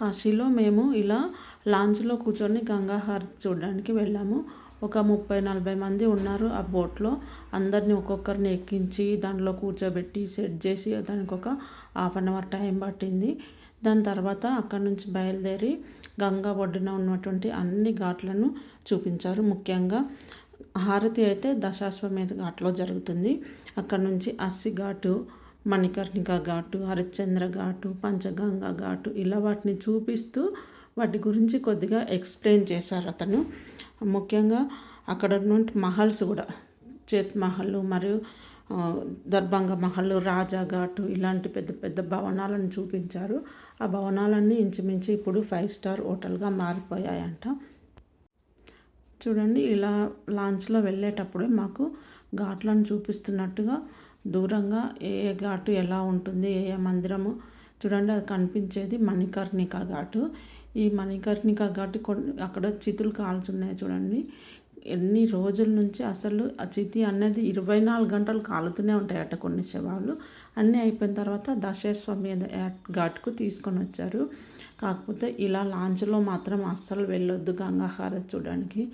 కాశీలో మేము ఇలా లాంచ్లో కూర్చొని గంగాహారతి చూడడానికి వెళ్ళాము. ఒక ముప్పై నలభై మంది ఉన్నారు ఆ బోట్లో. అందరిని ఒక్కొక్కరిని ఎక్కించి దాంట్లో కూర్చోబెట్టి సెట్ చేసి దానికి ఒక హాఫ్ అన్ అవర్ టైం పట్టింది. దాని తర్వాత అక్కడ నుంచి బయలుదేరి గంగా ఒడ్డున ఉన్నటువంటి అన్ని ఘాట్లను చూపించారు. ముఖ్యంగా హారతి అయితే దశాశ్వమేధ ఘాట్లో జరుగుతుంది. అక్కడ నుంచి అస్సి ఘాటు మణికర్ణిక ఘాటు హరిశ్చంద్ర ఘాటు పంచగంగా ఘాటు ఇలా వాటిని చూపిస్తూ వాటి గురించి కొద్దిగా ఎక్స్ప్లెయిన్ చేశారు అతను. ముఖ్యంగా అక్కడ ఉన్నటువంటి మహల్స్ కూడా చేత్ మహల్ మరియు దర్భంగ మహల్ రాజా ఘాటు ఇలాంటి పెద్ద పెద్ద భవనాలను చూపించారు. ఆ భవనాలన్నీ ఇంచుమించు ఇప్పుడు ఫైవ్ స్టార్ హోటల్గా మారిపోయాయంట. చూడండి ఇలా లాంచ్లో వెళ్ళేటప్పుడే మాకు ఘాట్లను చూపిస్తున్నట్టుగా దూరంగా ఏ ఏ ఘాటు ఎలా ఉంటుంది ఏ ఏ మందిరము చూడండి అది కనిపించేది మణికర్ణిక ఘాటు. ఈ మణికర్ణిక ఘాటు కొన్ని అక్కడ చితులు కాలుతున్నాయి చూడండి. ఎన్ని రోజుల నుంచి అసలు ఆ చితి అనేది ఇరవై నాలుగు గంటలు కాలుతూనే ఉంటాయట కొన్ని శవాలు. అన్నీ అయిపోయిన తర్వాత దశేశ్వమి ఘాట్కు తీసుకొని వచ్చారు. కాకపోతే ఇలా లాంచ్లో మాత్రం అస్సలు వెళ్ళొద్దు గంగాహార చూడడానికి.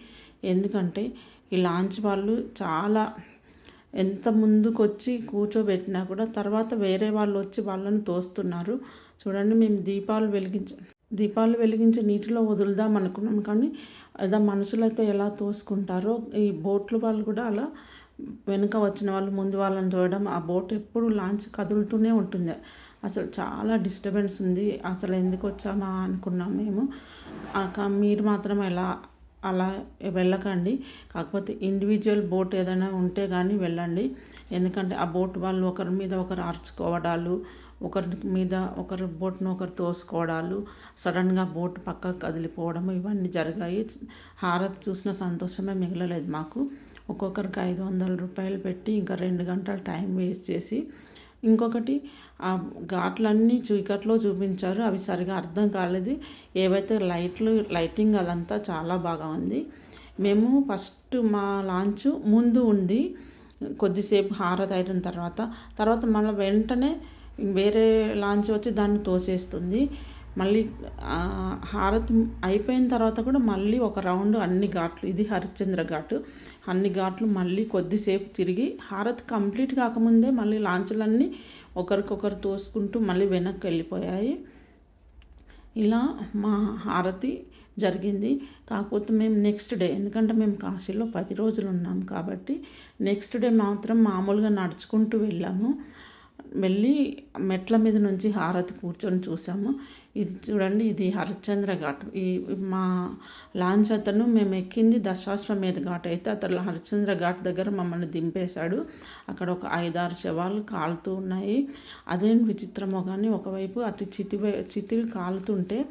ఎందుకంటే ఈ లాంచ్ వాళ్ళు చాలా ఎంత ముందుకొచ్చి కూర్చోబెట్టినా కూడా తర్వాత వేరే వాళ్ళు వచ్చి వాళ్ళని తోస్తున్నారు. చూడండి మేము దీపాలు వెలిగించ దీపాలు వెలిగించి నీటిలో వదులుదాం అనుకున్నాం కానీ ఏదో మనుషులైతే ఎలా తోసుకుంటారో ఈ బోట్లు వాళ్ళు కూడా అలా వెనుక వచ్చిన వాళ్ళు ముందు వాళ్ళని చూడడం ఆ బోట్ ఎప్పుడు లాంచ్ కదులుతూనే ఉంటుంది. అసలు చాలా డిస్టర్బెన్స్ ఉంది. అసలు ఎందుకు వచ్చామా అనుకున్నాం మేము. మీరు మాత్రం ఎలా అలా వెళ్ళకండి. కాకపోతే ఇండివిజువల్ బోట్ ఏదైనా ఉంటే కానీ వెళ్ళండి. ఎందుకంటే ఆ బోట్ వాళ్ళు ఒకరి మీద ఒకరు అరుచుకోవడాలు ఒకరి మీద ఒకరి బోట్ను ఒకరు తోసుకోవడాలు సడన్గా బోట్ పక్కకు కదిలిపోవడం ఇవన్నీ జరిగాయి. హారత్ చూసిన సంతోషమే మిగలలేదు మాకు. ఒక్కొక్కరికి ఐదు వందల రూపాయలు పెట్టి ఇంకా రెండు గంటలు టైం వేస్ట్ చేసి ఇంకొకటి ఆ ఘాట్లన్నీ చీకట్లో చూపించారు. అవి సరిగా అర్థం కాలేదు. ఏవైతే లైట్లు లైటింగ్ అదంతా చాలా బాగా ఉంది. మేము ఫస్ట్ మా లాంచ్ ముందు ఉండి కొద్దిసేపు హారతి అయిన తర్వాత తర్వాత మళ్ళీ వెంటనే వేరే లాంచ్ వచ్చి దాన్ని తోసేస్తుంది. మళ్ళీ హారతి అయిపోయిన తర్వాత కూడా మళ్ళీ ఒక రౌండ్ అన్ని ఘాట్లు ఇది హరిశ్చంద్ర ఘాటు. అన్ని ఘాట్లు మళ్ళీ కొద్దిసేపు తిరిగి హారతి కంప్లీట్ కాకముందే మళ్ళీ లాంచ్లన్నీ ఒకరికొకరు తోసుకుంటూ మళ్ళీ వెనక్కి వెళ్ళిపోయాయి. ఇలా మా హారతి జరిగింది. కాకపోతే మేము నెక్స్ట్ డే ఎందుకంటే మేము కాశీలో పది రోజులు ఉన్నాం కాబట్టి నెక్స్ట్ డే మాత్రం మామూలుగా నడుచుకుంటూ వెళ్ళాము. వెళ్ళి మెట్ల మీద నుంచి హారతి కూర్చొని చూసాము. ఇది చూడండి ఇది హరిశ్చంద్ర ఘాట్. ఈ మా లాంచ్ అతను మేము ఎక్కింది దశాశ్వమేధ ఘాట్. అయితే అతను హరిశ్చంద్ర ఘాట్ దగ్గర మమ్మల్ని దింపేశాడు. అక్కడ ఒక ఐదారు శవాలు కాలుతూ ఉన్నాయి. అదేం విచిత్రమో కానీ ఒకవైపు అటు చితి చితి కాలుతుంటే